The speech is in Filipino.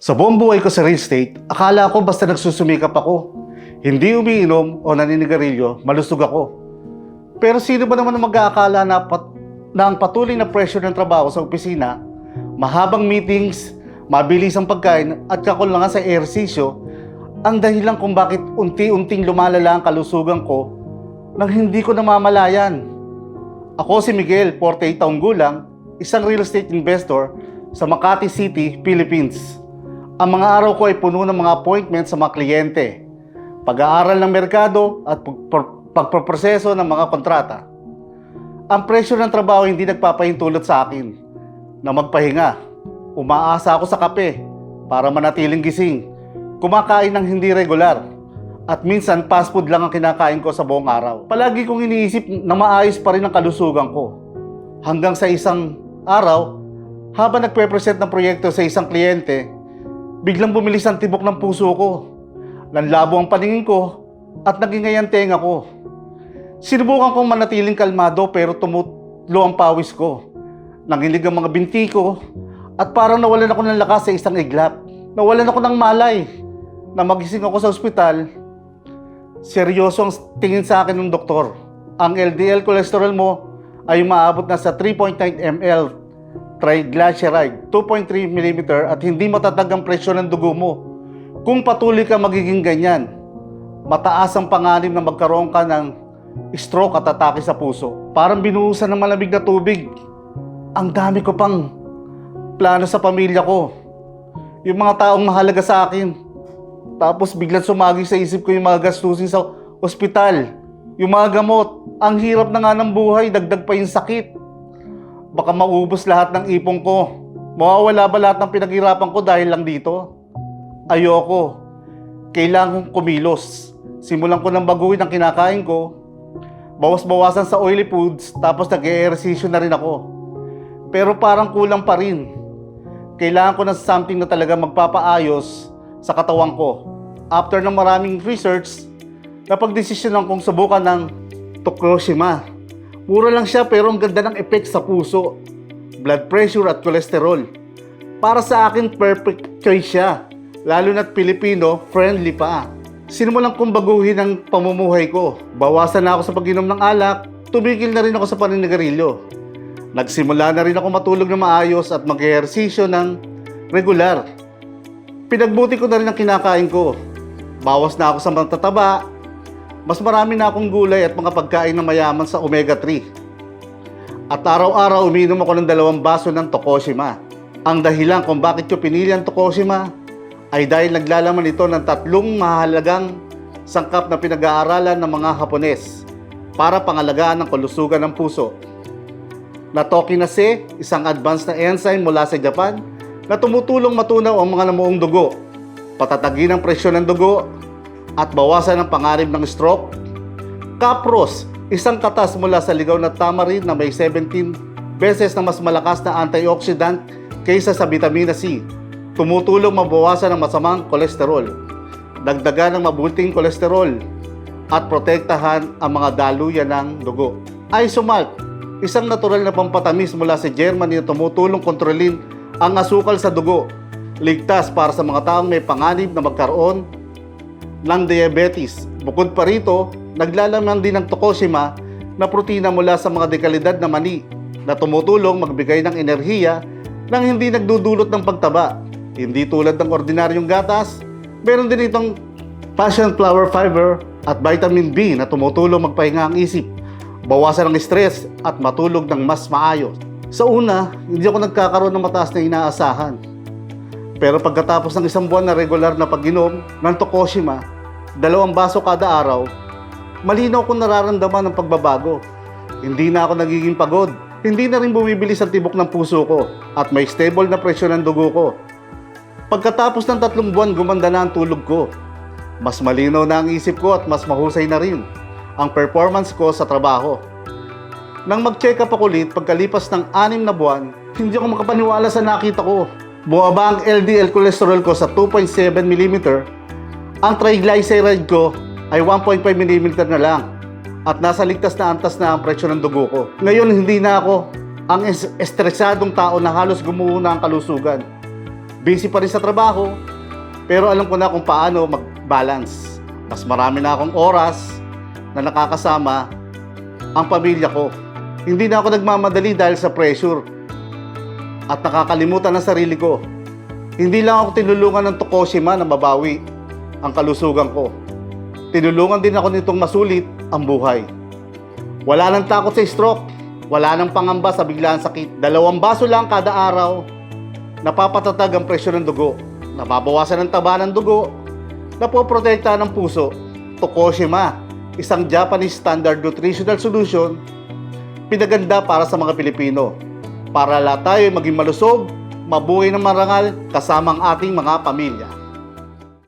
Sa buong buhay ko sa real estate, akala ko basta nagsusumikap ako. Hindi umiinom o naninigarilyo, malusog ako. Pero sino ba naman ang mag-aakala na, pat, na ang patuloy na pressure ng trabaho sa opisina, mahabang meetings, mabilis ang pagkain at kakulangan sa ehersisyo, ang dahilan kung bakit unti-unting lumalala ang kalusugan ko nang hindi ko namamalayan. Ako si Miguel, 48 taong gulang, isang real estate investor sa Makati City, Philippines. Ang mga araw ko ay puno ng mga appointments sa mga kliyente, pag-aaral ng merkado at pag- pagproproseso ng mga kontrata. Ang presyo ng trabaho hindi nagpapahintulot sa akin na magpahinga. Umaasa ako sa kape para manatiling gising. Kumakain ng hindi regular. At minsan fast food lang ang kinakain ko sa buong araw. Palagi kong iniisip na maayos pa rin ang kalusugan ko. Hanggang sa isang araw, habang nagpe-present ng proyekto sa isang kliyente, biglang bumilis ang tibok ng puso ko. Nanlabo ang paningin ko at naging ang tenga ko. Sinubukan kong manatiling kalmado pero tumutlo ang pawis ko. Nanginig ang mga binti ko at parang nawalan ako ng lakas sa isang iglap. Nawalan ako ng malay. Na magising ako sa ospital, seryoso ang tingin sa akin ng doktor. Ang LDL cholesterol mo ay maabot na sa 3.9 ml triglyceride, 2.3 mm at hindi matatag ang presyon ng dugo mo. Kung patuloy ka magiging ganyan, mataas ang panganib na magkaroon ka ng stroke at atake sa puso. Parang binuhusan ng malamig na tubig. Ang dami ko pang plano sa pamilya ko. Yung mga taong mahalaga sa akin. Tapos biglang sumagi sa isip ko yung mga gastusin sa ospital. Yung mga gamot. Ang hirap na nga ng buhay, dagdag pa yung sakit. Baka maubos lahat ng ipong ko. Mawawala ba lahat ng pinaghirapan ko dahil lang dito? Ayoko. Kailangan kumilos. Simulan ko ng baguhin ang kinakain ko. Bawas-bawasan sa oily foods, tapos nag-ehersisyo na rin ako. Pero parang kulang pa rin. Kailangan ko ng something na talaga magpapaayos sa katawan ko. After ng maraming research, napagdesisyonan kong subukan ng Tokushima. Mura lang siya pero ang ganda ng effect sa puso, blood pressure at cholesterol. Para sa akin, perfect choice siya. Lalo na't Pilipino, friendly pa. Sinimulan kong baguhin ang pamumuhay ko. Bawasan na ako sa pag-inom ng alak, tumigil na rin ako sa paninigarilyo. Nagsimula na rin ako matulog na maayos at mag-ehersisyo ng regular. Pinagbuti ko na rin ang kinakain ko. Bawas na ako sa matataba. Mas marami na akong gulay at mga pagkain na mayaman sa omega-3. At araw-araw umiinom ako ng dalawang baso ng Tokoshima. Ang dahilan kung bakit ko pinili ang Tokoshima ay dahil naglalaman ito ng tatlong mahalagang sangkap na pinag-aaralan ng mga Hapones para pangalagaan ang kalusugan ng puso. Natokinase, isang advanced na enzyme mula sa Japan na tumutulong matunaw ang mga namuong dugo, patatagin ang presyon ng dugo, at bawasan ang panganib ng stroke. Capros, isang katas mula sa ligaw na tamarin na may 17 beses na mas malakas na antioxidant kaysa sa vitamina C. Tumutulong mabawasan ang masamang kolesterol, dagdagan ang mabuting kolesterol, at protektahan ang mga daluyan ng dugo. Isomalt, isang natural na pampatamis mula sa Germany na tumutulong kontrolin ang asukal sa dugo. Ligtas para sa mga taong may panganib na magkaroon ng diabetes. Bukod pa rito, naglalaman din ng Tokoshima na protina mula sa mga dekalidad na mani na tumutulong magbigay ng enerhiya nang hindi nagdudulot ng pagtaba. Hindi tulad ng ordinaryong gatas, meron din itong passion flower fiber at vitamin B na tumutulong magpahinga ang isip, bawasan ang stress at matulog ng mas maayos. Sa una, hindi ako nagkakaroon ng mataas na inaasahan. Pero pagkatapos ng isang buwan na regular na pag-inom ng Tokoshima, dalawang baso kada araw, malinaw kong nararamdaman ng pagbabago. Hindi na ako nagiging pagod. Hindi na rin bumibilis ang tibok ng puso ko at may stable na presyon ng dugo ko. Pagkatapos ng tatlong buwan, gumanda na ang tulog ko. Mas malinaw na ang isip ko at mas mahusay na rin ang performance ko sa trabaho. Nang mag-check up ako ulit pagkalipas ng anim na buwan, hindi ako makapaniwala sa nakita ko. Bumaba ang LDL cholesterol ko sa 2.7 mm. Ang triglyceride ko ay 1.5 mm na lang. At nasa ligtas na antas na ang presyo ng dugo ko. Ngayon hindi na ako ang es- estresadong tao na halos gumuho na ang kalusugan. Busy pa rin sa trabaho, pero alam ko na kung paano mag-balance. Mas marami na akong oras na nakakasama ang pamilya ko. Hindi na ako nagmamadali dahil sa pressure at nakakalimutan ng sarili ko. Hindi lang ako tinulungan ng Tokoshima na mabawi ang kalusugan ko. Tinulungan din ako nitong masulit ang buhay. Wala nang takot sa stroke. Wala nang pangamba sa biglaan sakit. Dalawang baso lang kada araw. Napapatatag ang presyo ng dugo. Nababawasan ang taba ng dugo. Napoprotekta ng puso. Tokoshima, isang Japanese standard nutritional solution, pinaganda para sa mga Pilipino. Para lahat tayo maging malusog, mabuhay ng marangal kasama ang ating mga pamilya.